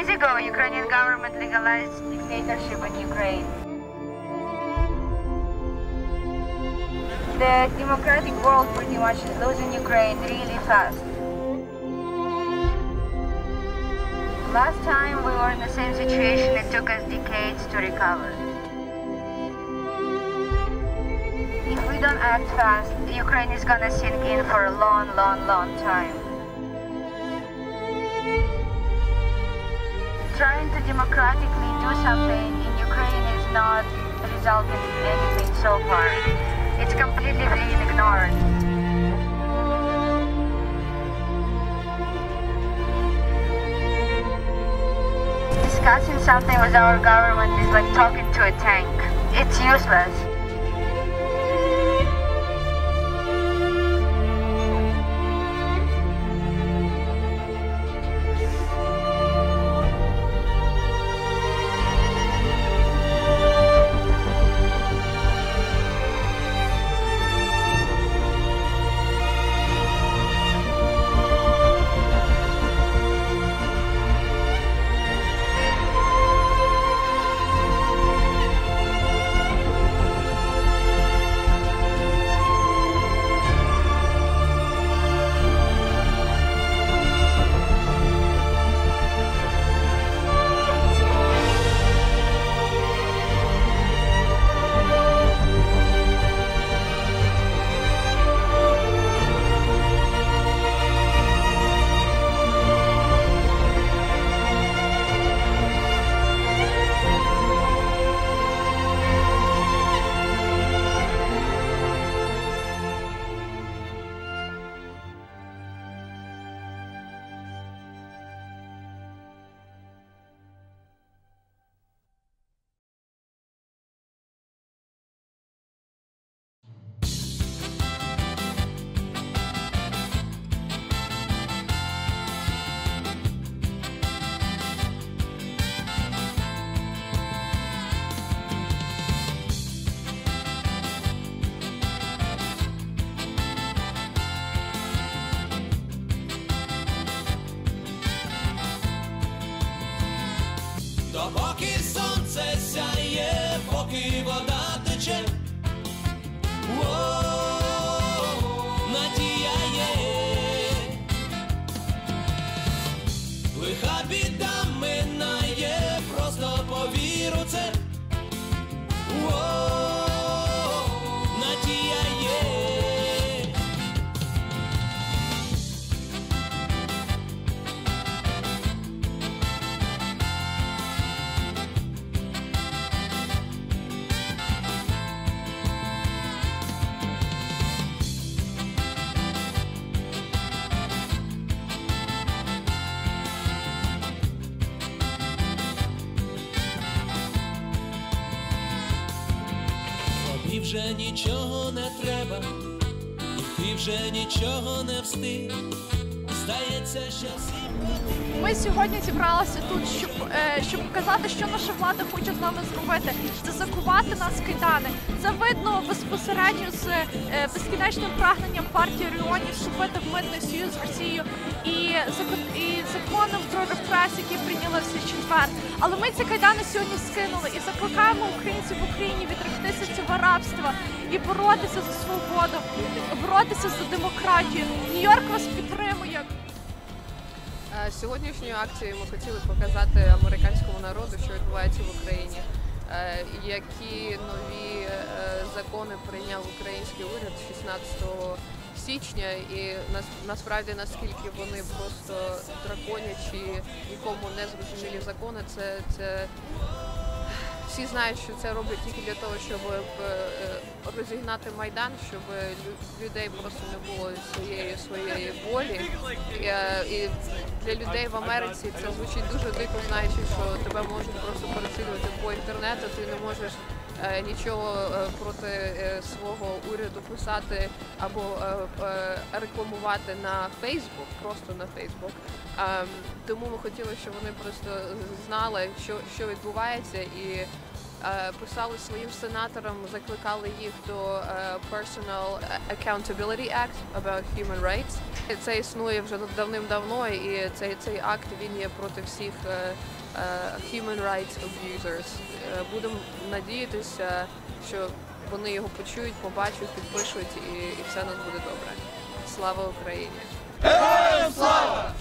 days ago, Ukrainian government legalized dictatorship in Ukraine. The democratic world pretty much is losing Ukraine really fast. Last time we were in the same situation, it took us decades to recover. If we don't act fast, Ukraine is gonna sink in for a long, long, long time. Trying to democratically do something in Ukraine is not resulting in anything so far. It's completely being ignored. Discussing something with our government is like talking to a tank. It's useless. Za boki słońce siaje, boki woda. Вже нічого не треба, і ти вже нічого не встиг. Ми сьогодні зібралися тут, щоб, е, щоб показати, що наша влада хоче з нами зробити. Це закувати нас кайдани. Це видно безпосередньо з е, безкінечним прагненням партії регіонів вступити в митний союз з Росією і, і законом про репрес, який прийняли в цей четвер. Але ми ці кайдани сьогодні скинули і закликаємо українців в Україні відректися цього рабства і боротися за свободу, боротися за демократію. Нью-Йорк вас підтримує. Е, Сьогоднішньою акцією ми хотіли показати американському народу, що відбувається в Україні, е, які нові е, закони прийняв український уряд 16 січня, і нас- насправді наскільки вони просто драконячі, нікому не зрозумілі закони, це, це всі знають, що це роблять тільки для того, щоб е, розігнати майдан, щоб лю- людей просто не було своєї своєї волі. І, е, для людей в Америці це звучить дуже дико, знаючи, що тебе можуть просто переслідувати по інтернету. Ти не можеш е, нічого е, проти е, свого уряду писати або е, е, рекламувати на Фейсбук, просто на Фейсбук. Ем, тому ми хотіли, щоб вони просто знали, що, що відбувається, і е, писали своїм сенаторам, закликали їх до е, Personal Accountability Act about Human Rights. Це існує вже давним-давно, і цей, цей акт він є проти всіх е, е, human rights abusers. Е, Будемо надіятися, що вони його почують, побачать, підпишуть, і, і все у нас буде добре. Слава Україні! Слава Україні! Героям слава!